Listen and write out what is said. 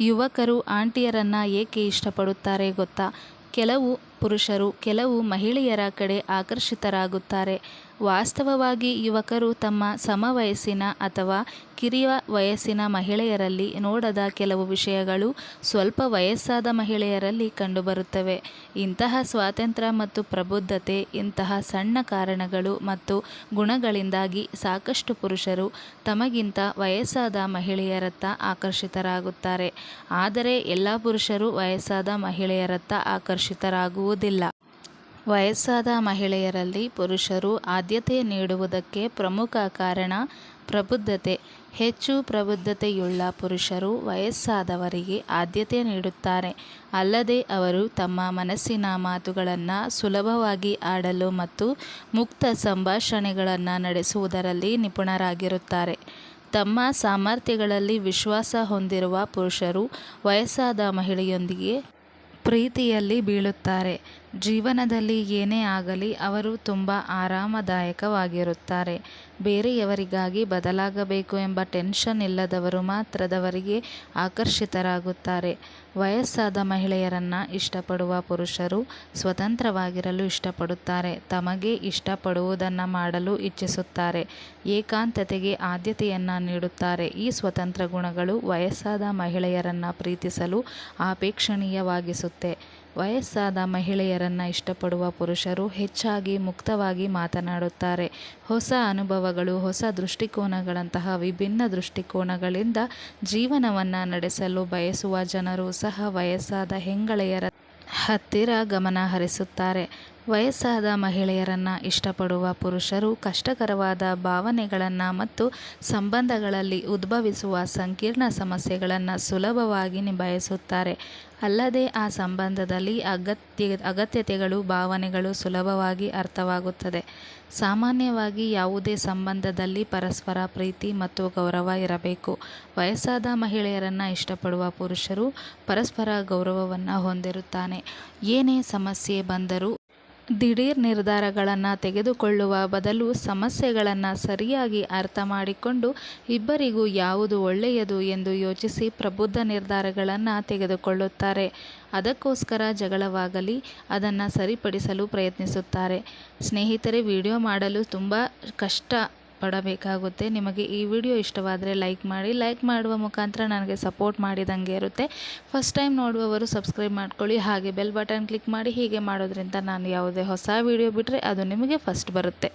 ಯುವಕರು ಆಂಟಿಯರನ್ನು ಏಕೆ ಇಷ್ಟಪಡುತ್ತಾರೆ ಗೊತ್ತಾ? ಕೆಲವು ಪುರುಷರು ಕೆಲವು ಮಹಿಳೆಯರ ಕಡೆ ಆಕರ್ಷಿತರಾಗುತ್ತಾರೆ. ವಾಸ್ತವವಾಗಿ ಯುವಕರು ತಮ್ಮ ಸಮವಯಸ್ಸಿನ ಅಥವಾ ಕಿರಿಯ ವಯಸ್ಸಿನ ಮಹಿಳೆಯರಲ್ಲಿ ನೋಡದ ಕೆಲವು ವಿಷಯಗಳು ಸ್ವಲ್ಪ ವಯಸ್ಸಾದ ಮಹಿಳೆಯರಲ್ಲಿ ಕಂಡುಬರುತ್ತವೆ. ಇಂತಹ ಸ್ವಾತಂತ್ರ್ಯ ಮತ್ತು ಪ್ರಬುದ್ಧತೆ, ಇಂತಹ ಸಣ್ಣ ಕಾರಣಗಳು ಮತ್ತು ಗುಣಗಳಿಂದಾಗಿ ಸಾಕಷ್ಟು ಪುರುಷರು ತಮಗಿಂತ ವಯಸ್ಸಾದ ಮಹಿಳೆಯರತ್ತ ಆಕರ್ಷಿತರಾಗುತ್ತಾರೆ. ಆದರೆ ಎಲ್ಲ ಪುರುಷರು ವಯಸ್ಸಾದ ಮಹಿಳೆಯರತ್ತ ಆಕರ್ಷಿತರಾಗುವುದಿಲ್ಲ ವಯಸ್ಸಾದ ಮಹಿಳೆಯರಲ್ಲಿ ಪುರುಷರು ಆದ್ಯತೆ ನೀಡುವುದಕ್ಕೆ ಪ್ರಮುಖ ಕಾರಣ ಪ್ರಬುದ್ಧತೆ. ಹೆಚ್ಚು ಪ್ರಬುದ್ಧತೆಯುಳ್ಳ ಪುರುಷರು ವಯಸ್ಸಾದವರಿಗೆ ಆದ್ಯತೆ ನೀಡುತ್ತಾರೆ. ಅಲ್ಲದೆ ಅವರು ತಮ್ಮ ಮನಸ್ಸಿನ ಮಾತುಗಳನ್ನು ಸುಲಭವಾಗಿ ಆಡಲು ಮತ್ತು ಮುಕ್ತ ಸಂಭಾಷಣೆಗಳನ್ನು ನಡೆಸುವುದರಲ್ಲಿ ನಿಪುಣರಾಗಿರುತ್ತಾರೆ. ತಮ್ಮ ಸಾಮರ್ಥ್ಯಗಳಲ್ಲಿ ವಿಶ್ವಾಸ ಹೊಂದಿರುವ ಪುರುಷರು ವಯಸ್ಸಾದ ಮಹಿಳೆಯೊಂದಿಗೆ ಪ್ರೀತಿಯಲ್ಲಿ ಬೀಳುತ್ತಾರೆ. ಜೀವನದಲ್ಲಿ ಏನೇ ಆಗಲಿ ಅವರು ತುಂಬ ಆರಾಮದಾಯಕವಾಗಿರುತ್ತಾರೆ. ಬೇರೆಯವರಿಗಾಗಿ ಬದಲಾಗಬೇಕು ಎಂಬ ಟೆನ್ಷನ್ ಇಲ್ಲದವರು ಮಾತ್ರದವರಿಗೆ ಆಕರ್ಷಿತರಾಗುತ್ತಾರೆ. ವಯಸ್ಸಾದ ಮಹಿಳೆಯರನ್ನು ಇಷ್ಟಪಡುವ ಪುರುಷರು ಸ್ವತಂತ್ರವಾಗಿರಲು ಇಷ್ಟಪಡುತ್ತಾರೆ. ತಮಗೆ ಇಷ್ಟಪಡುವುದನ್ನು ಮಾಡಲು ಇಚ್ಛಿಸುತ್ತಾರೆ. ಏಕಾಂತತೆಗೆ ಆದ್ಯತೆಯನ್ನು ನೀಡುತ್ತಾರೆ. ಈ ಸ್ವತಂತ್ರ ಗುಣಗಳು ವಯಸ್ಸಾದ ಮಹಿಳೆಯರನ್ನು ಪ್ರೀತಿಸಲು ಅಪೇಕ್ಷಣೀಯವಾಗಿಸುತ್ತೆ. ವಯಸ್ಸಾದ ಮಹಿಳೆಯರನ್ನು ಇಷ್ಟಪಡುವ ಪುರುಷರು ಹೆಚ್ಚಾಗಿ ಮುಕ್ತವಾಗಿ ಮಾತನಾಡುತ್ತಾರೆ. ಹೊಸ ಅನುಭವಗಳು, ಹೊಸ ದೃಷ್ಟಿಕೋನಗಳಂತಹ ವಿಭಿನ್ನ ದೃಷ್ಟಿಕೋನಗಳಿಂದ ಜೀವನವನ್ನು ನಡೆಸಲು ಬಯಸುವ ಜನರು ಸಹ ವಯಸ್ಸಾದ ಹೆಂಗಳೆಯರ ಹತ್ತಿರ ಗಮನ ಹರಿಸುತ್ತಾರೆ. ವಯಸ್ಸಾದ ಮಹಿಳೆಯರನ್ನು ಇಷ್ಟಪಡುವ ಪುರುಷರು ಕಷ್ಟಕರವಾದ ಭಾವನೆಗಳನ್ನು ಮತ್ತು ಸಂಬಂಧಗಳಲ್ಲಿ ಉದ್ಭವಿಸುವ ಸಂಕೀರ್ಣ ಸಮಸ್ಯೆಗಳನ್ನು ಸುಲಭವಾಗಿ ನಿಭಾಯಿಸುತ್ತಾರೆ. ಅಲ್ಲದೆ ಆ ಸಂಬಂಧದಲ್ಲಿ ಅಗತ್ಯ, ಅಗತ್ಯತೆಗಳು, ಭಾವನೆಗಳು ಸುಲಭವಾಗಿ ಅರ್ಥವಾಗುತ್ತದೆ. ಸಾಮಾನ್ಯವಾಗಿ ಯಾವುದೇ ಸಂಬಂಧದಲ್ಲಿ ಪರಸ್ಪರ ಪ್ರೀತಿ ಮತ್ತು ಗೌರವ ಇರಬೇಕು. ವಯಸ್ಸಾದ ಮಹಿಳೆಯರನ್ನು ಇಷ್ಟಪಡುವ ಪುರುಷರು ಪರಸ್ಪರ ಗೌರವವನ್ನು ಹೊಂದಿರುತ್ತಾನೆ. ಏನೇ ಸಮಸ್ಯೆ ಬಂದರೂ ದಿಢೀರ್ ನಿರ್ಧಾರಗಳನ್ನು ತೆಗೆದುಕೊಳ್ಳುವ ಬದಲು ಸಮಸ್ಯೆಗಳನ್ನು ಸರಿಯಾಗಿ ಅರ್ಥ ಮಾಡಿಕೊಂಡು ಇಬ್ಬರಿಗೂ ಯಾವುದು ಒಳ್ಳೆಯದು ಎಂದು ಯೋಚಿಸಿ ಪ್ರಬುದ್ಧ ನಿರ್ಧಾರಗಳನ್ನು ತೆಗೆದುಕೊಳ್ಳುತ್ತಾರೆ. ಅದಕ್ಕೋಸ್ಕರ ಜಗಳವಾಗಲಿ, ಅದನ್ನು ಸರಿಪಡಿಸಲು ಪ್ರಯತ್ನಿಸುತ್ತಾರೆ. ಸ್ನೇಹಿತರೆ, ವಿಡಿಯೋ ಮಾಡಲು ತುಂಬ ಕಷ್ಟ ಪಡಬೇಕಾಗುತ್ತೆ. ನಿಮಗೆ ಈ ವಿಡಿಯೋ ಇಷ್ಟವಾದರೆ ಲೈಕ್ ಮಾಡಿ, ಲೈಕ್ ಮಾಡುವ ಮುಖಾಂತರ ನನಗೆ ಸಪೋರ್ಟ್ ಮಾಡಿದಂಗೆ ಇರುತ್ತೆ. ಫಸ್ಟ್ ಟೈಮ್ ನೋಡುವವರು ಸಬ್ಸ್ಕ್ರೈಬ್ ಮಾಡ್ಕೊಳ್ಳಿ, ಹಾಗೆ ಬೆಲ್ ಬಟನ್ ಕ್ಲಿಕ್ ಮಾಡಿ ಹೀಗೆ ಮಾಡೋದ್ರಿಂದ ನಾನು ಯಾವುದೇ ಹೊಸ ವಿಡಿಯೋ ಬಿಟ್ಟರೆ ಅದು ನಿಮಗೆ ಫಸ್ಟ್ ಬರುತ್ತೆ.